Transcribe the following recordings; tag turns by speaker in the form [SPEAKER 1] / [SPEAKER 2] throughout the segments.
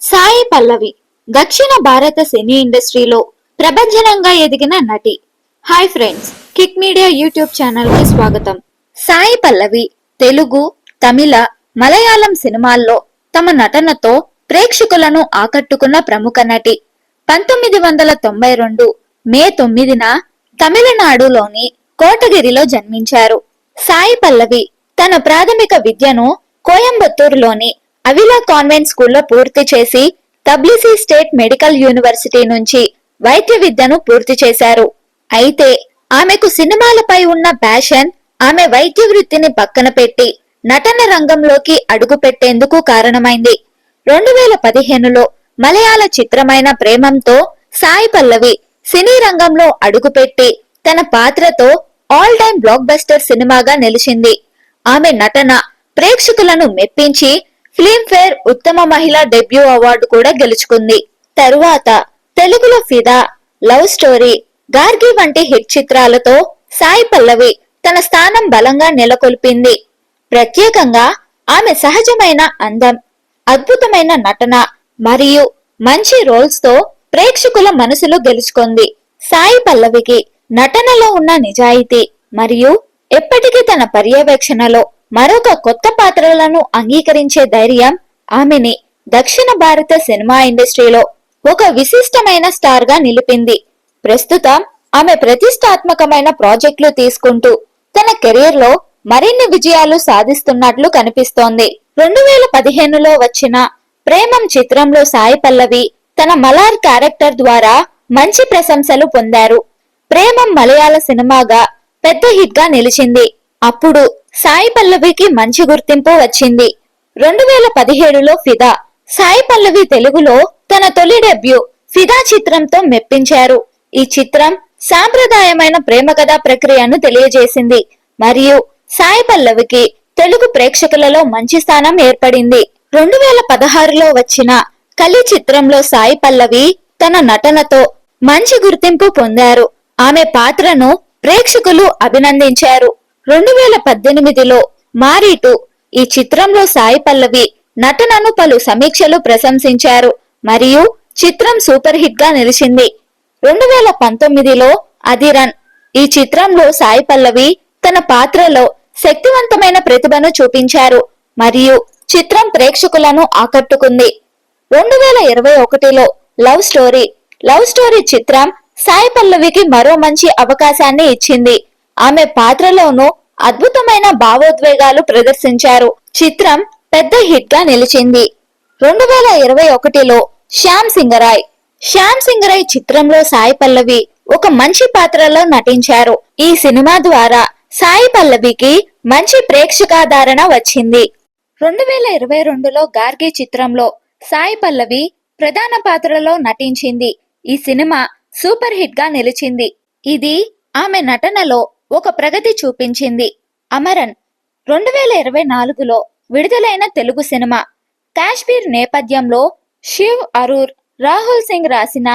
[SPEAKER 1] సాయి పల్లవి దక్షిణ భారత సినీ ఇండస్ట్రీలో ప్రభంజనంగా ఎదిగిన నటి. Hi friends kick media YouTube ఛానల్కి స్వాగతం. సాయి పల్లవి తెలుగు తమిళ మలయాళం సినిమాల్లో తమ నటనతో ప్రేక్షకులను ఆకట్టుకున్న ప్రముఖ నటి. పంతొమ్మిది వందల తొంభై రెండు మే తొమ్మిదిన తమిళనాడులోని కోటగిరిలో జన్మించారు. సాయి పల్లవి తన ప్రాథమిక విద్యను కోయంబత్తూరులోని అవిలా కాన్వెంట్ స్కూల్లో పూర్తి చేసి తబ్లిసీ స్టేట్ మెడికల్ యూనివర్సిటీ నుంచి వైద్య విద్యను పూర్తి చేశారు. అయితే ఆమెకు సినిమాలపై ఉన్న ప్యాషన్ ఆమె వైద్య వృత్తిని పక్కన పెట్టి నటన రంగంలోకి అడుగు పెట్టేందుకు కారణమైంది. రెండు వేల పదిహేనులో మలయాళ చిత్రమైన ప్రేమంతో సాయి పల్లవి సినీ రంగంలో అడుగుపెట్టి తన పాత్రతో ఆల్ టైమ్ బ్లాక్ బస్టర్ సినిమాగా నిలిచింది. ఆమె నటన ప్రేక్షకులను మెప్పించి ఫిల్మ్ఫేర్ ఉత్తమ మహిళా డెబ్యూ అవార్డు కూడా గెలుచుకుంది. తరువాత తెలుగులో ఫిదా లవ్ స్టోరీ గార్గి వంటి హిట్ చిత్రాలతో సాయి పల్లవి తన స్థానం బలంగా నెలకొల్పింది. ప్రత్యేకంగా ఆమె సహజమైన అందం అద్భుతమైన నటన మరియు మంచి రోల్స్తో ప్రేక్షకుల మనసులు గెలుచుకుంది. సాయి పల్లవికి నటనలో ఉన్న నిజాయితీ మరియు ఎప్పటికీ తన పర్యవేక్షణలో మరొక కొత్త పాత్రలను అంగీకరించే ధైర్యం ఆమెని దక్షిణ భారత సినిమా ఇండస్ట్రీలో ఒక విశిష్టమైన స్టార్గా నిలిపింది. ప్రస్తుతం ఆమె ప్రతిష్టాత్మకమైన ప్రాజెక్టులు తీసుకుంటూ తన కెరీర్లో మరిన్ని విజయాలు సాధిస్తున్నట్లు కనిపిస్తోంది. రెండు వేల పదిహేనులో వచ్చిన ప్రేమం చిత్రంలో సాయి పల్లవి తన మలార్ క్యారెక్టర్ ద్వారా మంచి ప్రశంసలు పొందారు. ప్రేమం మలయాళ సినిమాగా పెద్ద హిట్గా నిలిచింది. అప్పుడు సాయి పల్లవికి మంచి గుర్తింపు వచ్చింది. రెండు వేల పదిహేడులో ఫిదా. సాయి పల్లవి తెలుగులో తన తొలి డెబ్యూ ఫిదా చిత్రంతో మెప్పించారు. ఈ చిత్రం సాంప్రదాయమైన ప్రేమ కథా ప్రక్రియను తెలియజేసింది. మరియు సాయి పల్లవికి తెలుగు ప్రేక్షకులలో మంచి స్థానం ఏర్పడింది. రెండు వేల పదహారులో వచ్చిన కలి చిత్రంలో సాయి పల్లవి తన నటనతో మంచి గుర్తింపు పొందారు. ఆమె పాత్రను ప్రేక్షకులు అభినందించారు. రెండు వేల పద్దెనిమిదిలో మారీటు ఈ చిత్రంలో సాయి పల్లవి నటనను పలు సమీక్షలు ప్రశంసించారు. మరియు చిత్రం సూపర్ హిట్గా నిలిచింది. రెండు వేల పంతొమ్మిదిలో అధిరన్ ఈ చిత్రంలో సాయి పల్లవి తన పాత్రలో శక్తివంతమైన ప్రతిభను చూపించారు. మరియు చిత్రం ప్రేక్షకులను ఆకట్టుకుంది. రెండు వేల ఇరవై ఒకటిలో లవ్ స్టోరీ లవ్ స్టోరీ చిత్రం సాయి పల్లవికి మరో మంచి అవకాశాన్ని ఇచ్చింది. ఆమె పాత్రలోనూ అద్భుతమైన భావోద్వేగాలు ప్రదర్శించారు. చిత్రం పెద్ద హిట్గా నిలిచింది. రెండు వేల ఇరవై ఒకటిలో శ్యామ్ సింగరాయ్. శ్యామ్ సింగరాయ్ చిత్రంలో సాయి పల్లవి ఒక మంచి పాత్రలో నటించారు. ఈ సినిమా ద్వారా సాయి పల్లవికి మంచి ప్రేక్షకాధారణ వచ్చింది. రెండు వేల ఇరవై రెండులో గార్గి చిత్రంలో సాయి పల్లవి ప్రధాన పాత్రలో నటించింది. ఈ సినిమా సూపర్ హిట్గా నిలిచింది. ఇది ఆమె నటనలో ఒక ప్రగతి చూపించింది. అమరన్ రెండు వేల ఇరవై నాలుగులో విడుదలైన తెలుగు సినిమా. కాశ్మీర్ నేపథ్యంలో శివ్ అరూర్ రాహుల్ సింగ్ రాసిన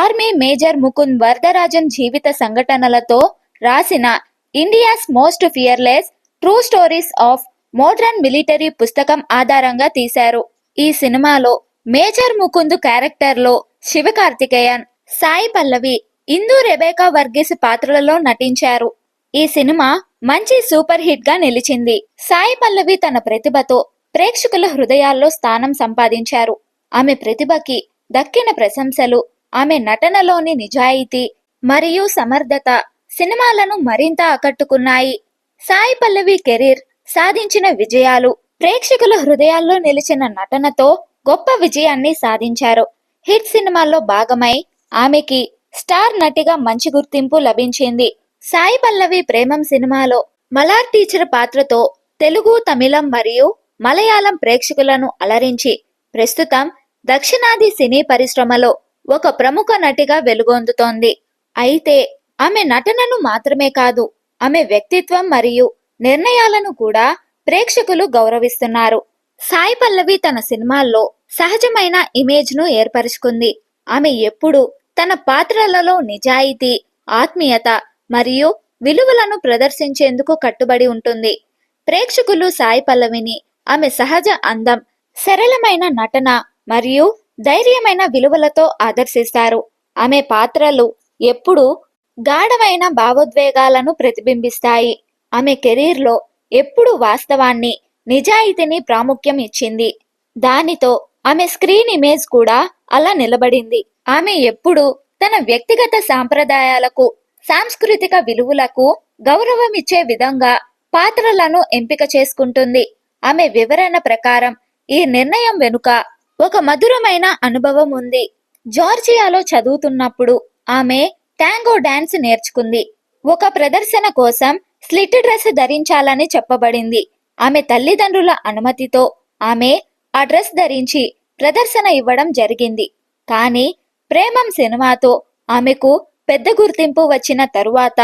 [SPEAKER 1] ఆర్మీ మేజర్ ముకుంద్ వరదరాజన్ జీవిత సంఘటనలతో రాసిన India's most fearless true stories of modern military పుస్తకం ఆధారంగా తీశారు. ఈ సినిమాలో మేజర్ ముకుంద్ క్యారెక్టర్లో శివకార్తికేయన్ సాయి పల్లవి ఇందు రెబేకా వర్గీస్ పాత్రలలో నటించారు. ఈ సినిమా మంచి సూపర్ హిట్గా నిలిచింది. సాయి పల్లవి తన ప్రతిభతో ప్రేక్షకుల హృదయాల్లో స్థానం సంపాదించారు. ఆమె ప్రతిభకి దక్కిన ప్రశంసలు ఆమె నటనలోని నిజాయితీ మరియు సమర్థత సినిమాలను మరింత ఆకట్టుకున్నాయి. సాయి పల్లవి కెరీర్ సాధించిన విజయాలు ప్రేక్షకుల హృదయాల్లో నిలిచిన నటనతో గొప్ప విజయాన్ని సాధించారు. హిట్ సినిమాల్లో భాగమై ఆమెకి స్టార్ నటిగా మంచి గుర్తింపు లభించింది. సాయి పల్లవి ప్రేమం సినిమాలో మలార్ టీచర్ పాత్రతో తెలుగు తమిళం మరియు మలయాళం ప్రేక్షకులను అలరించి ప్రస్తుతం దక్షిణాది సినీ పరిశ్రమలో ఒక ప్రముఖ నటిగా వెలుగొందుతోంది. అయితే ఆమె నటనను మాత్రమే కాదు ఆమె వ్యక్తిత్వం మరియు నిర్ణయాలను కూడా ప్రేక్షకులు గౌరవిస్తున్నారు. సాయి పల్లవి తన సినిమాల్లో సహజమైన ఇమేజ్ను ఏర్పరుచుకుంది. ఏర్పరచుకుంది ఆమె ఎప్పుడూ తన పాత్రలలో నిజాయితీ ఆత్మీయత మరియు విలువలను ప్రదర్శించేందుకు కట్టుబడి ఉంటుంది. ప్రేక్షకులు సాయి పల్లవిని ఆమె సహజ అందం సరళమైన నటన మరియు ధైర్యమైన విలువలతో ఆదర్శిస్తారు. ఆమె పాత్రలు ఎప్పుడూ గాఢమైన భావోద్వేగాలను ప్రతిబింబిస్తాయి. ఆమె కెరీర్లో ఎప్పుడు వాస్తవాన్ని నిజాయితీని ప్రాముఖ్యం ఇచ్చింది. దానితో ఆమె స్క్రీన్ ఇమేజ్ కూడా అలా నిలబడింది. ఆమె ఎప్పుడు తన వ్యక్తిగత సాంప్రదాయాలకు సాంస్కృతిక విలువలకు గౌరవమిచ్చే విధంగా పాత్రలను ఎంపిక చేసుకుంటుంది. ఆమె వివరణ ప్రకారం ఈ నిర్ణయం వెనుక ఒక మధురమైన అనుభవం ఉంది. జార్జియాలో చదువుతున్నప్పుడు ఆమె ట్యాంగో డాన్స్ నేర్చుకుంది. ఒక ప్రదర్శన కోసం స్లిట్ డ్రెస్ ధరించాలని చెప్పబడింది. ఆమె తల్లిదండ్రుల అనుమతితో ఆమె ఆ డ్రెస్ ధరించి ప్రదర్శన ఇవ్వడం జరిగింది. కానీ ప్రేమం సినిమాతో ఆమెకు పెద్ద గుర్తింపు వచ్చిన తరువాత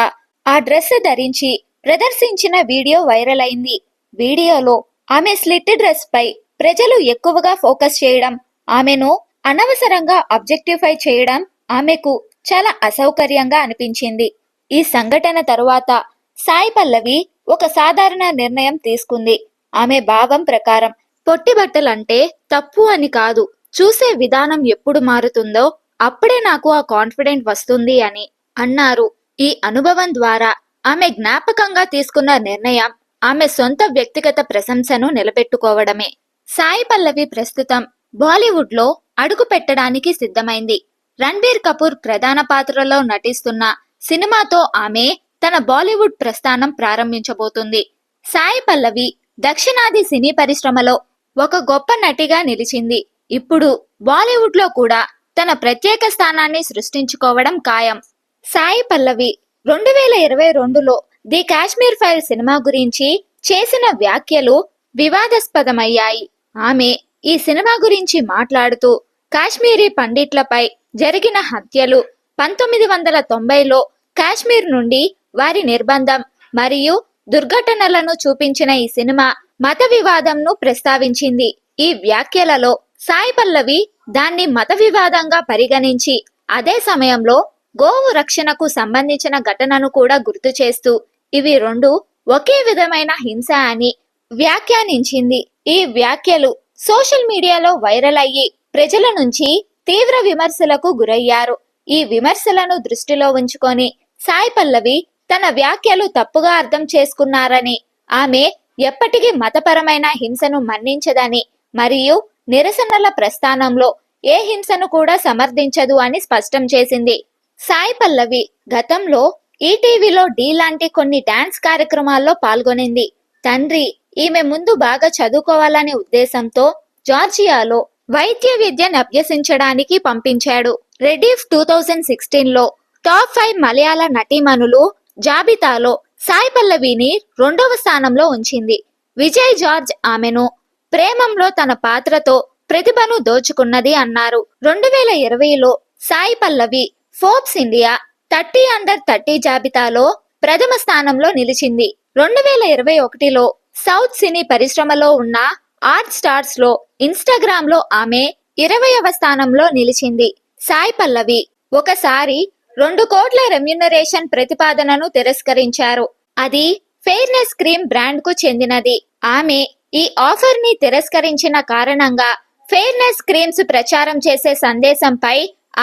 [SPEAKER 1] ఆ డ్రెస్ ధరించి ప్రదర్శించిన వీడియో వైరల్ అయింది. వీడియోలో ఆమె స్లిట్ డ్రెస్ పై ప్రజలు ఎక్కువగా ఫోకస్ చేయడం ఆమెను అనవసరంగా అబ్జెక్టిఫై చేయడం ఆమెకు చాలా అసౌకర్యంగా అనిపించింది. ఈ సంఘటన తరువాత సాయి పల్లవి ఒక సాధారణ నిర్ణయం తీసుకుంది. ఆమె భావం ప్రకారం పొట్టి బట్టలంటే తప్పు అని కాదు. చూసే విధానం ఎప్పుడు మారుతుందో అప్పుడే నాకు ఆ కాన్ఫిడెంట్ వస్తుంది అని అన్నారు. ఈ అనుభవం ద్వారా ఆమె జ్ఞాపకంగా తీసుకున్న నిర్ణయం ఆమె సొంత వ్యక్తిగత ప్రశంసను నిలబెట్టుకోవడమే. సాయి పల్లవి ప్రస్తుతం బాలీవుడ్లో అడుగు పెట్టడానికి సిద్ధమైంది. రణ్బీర్ కపూర్ ప్రధాన పాత్రలో నటిస్తున్న సినిమాతో ఆమె తన బాలీవుడ్ ప్రస్థానం ప్రారంభించబోతుంది. సాయి పల్లవి దక్షిణాది సినీ పరిశ్రమలో ఒక గొప్ప నటిగా నిలిచింది. ఇప్పుడు బాలీవుడ్లో కూడా తన ప్రత్యేక స్థానాన్ని సృష్టించుకోవడం ఖాయం. సాయి పల్లవి రెండు వేల ఇరవై రెండులో ది కాశ్మీర్ ఫైల్ సినిమా గురించి చేసిన వ్యాఖ్యలు వివాదాస్పదమయ్యాయి. ఆమె ఈ సినిమా గురించి మాట్లాడుతూ కాశ్మీరీ పండిట్లపై జరిగిన హత్యలు పంతొమ్మిది వందల తొంభైలో కాశ్మీర్ నుండి వారి నిర్బంధం మరియు దుర్ఘటనలను చూపించిన ఈ సినిమా మత వివాదంను ప్రస్తావించింది. ఈ వ్యాఖ్యలలో సాయి పల్లవి దాన్ని మత వివాదంగా పరిగణించి అదే సమయంలో గోవు రక్షణకు సంబంధించిన ఘటనను కూడా గుర్తు చేస్తూ ఇవి రెండు ఒకే విధమైన హింస అని వ్యాఖ్యానించింది. ఈ వ్యాఖ్యలు సోషల్ మీడియాలో వైరల్ అయ్యి ప్రజల నుంచి తీవ్ర విమర్శలకు గురయ్యారు. ఈ విమర్శలను దృష్టిలో ఉంచుకొని సాయి పల్లవి తన వ్యాఖ్యలు తప్పుగా అర్థం చేసుకున్నారని ఆమె ఎప్పటికీ మతపరమైన హింసను మన్నించదని మరియు నిరసనల ప్రస్థానంలో ఏ హింసను కూడా సమర్థించదు అని స్పష్టం చేసింది. సాయి పల్లవి గతంలో ఈటీవీలో డీ లాంటి కొన్ని డాన్స్ కార్యక్రమాల్లో పాల్గొనింది. తండ్రి ఈమె ముందు బాగా చదువుకోవాలనే ఉద్దేశంతో జార్జియాలో వైద్య విద్యను అభ్యసించడానికి పంపించాడు. రెడీఫ్ టూ థౌజండ్ సిక్స్టీన్లో టాప్ ఫైవ్ మలయాళ నటీమణులు జాబితాలో సాయి పల్లవిని రెండవ స్థానంలో ఉంచింది. విజయ్ జార్జ్ ఆమెను ప్రేమంలో తన పాత్రతో ప్రతిభను దోచుకున్నది అన్నారు. రెండు వేల ఇరవైలో Sai Pallavi Forbes India thirty under thirty జాబితాలో ప్రథమ స్థానంలో నిలిచింది. రెండు వేల ఇరవై ఒకటిలో సౌత్ సినీ పరిశ్రమలో ఉన్న ఆర్ట్ స్టార్స్లో ఇన్స్టాగ్రామ్లో ఆమె ఇరవయవ స్థానంలో నిలిచింది. సాయి పల్లవి ఒకసారి రెండు కోట్ల రెమ్యునరేషన్ ప్రతిపాదనను తిరస్కరించారు. అది ఫెయిర్నెస్ క్రీమ్ బ్రాండ్కు చెందినది. ఆమె ఈ ఆఫర్ని తిరస్కరించిన కారణంగా ఫెయిర్నెస్ క్రీమ్స్ ప్రచారం చేసే సందేశంపై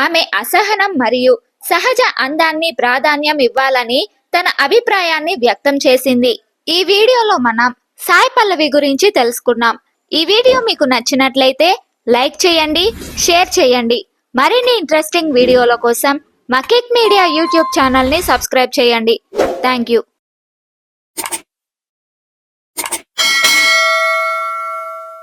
[SPEAKER 1] ఆమె అసహనం మరియు సహజ అందాన్ని ప్రాధాన్యం ఇవ్వాలని తన అభిప్రాయాన్ని వ్యక్తం చేసింది. ఈ వీడియోలో మనం సాయి పల్లవి గురించి తెలుసుకున్నాం. ఈ వీడియో మీకు నచ్చినట్లయితే లైక్ చేయండి షేర్ చేయండి. మరిన్ని ఇంట్రెస్టింగ్ వీడియోల కోసం మకిక్ మీడియా యూట్యూబ్ ఛానల్ని సబ్స్క్రైబ్ చేయండి. Thank you.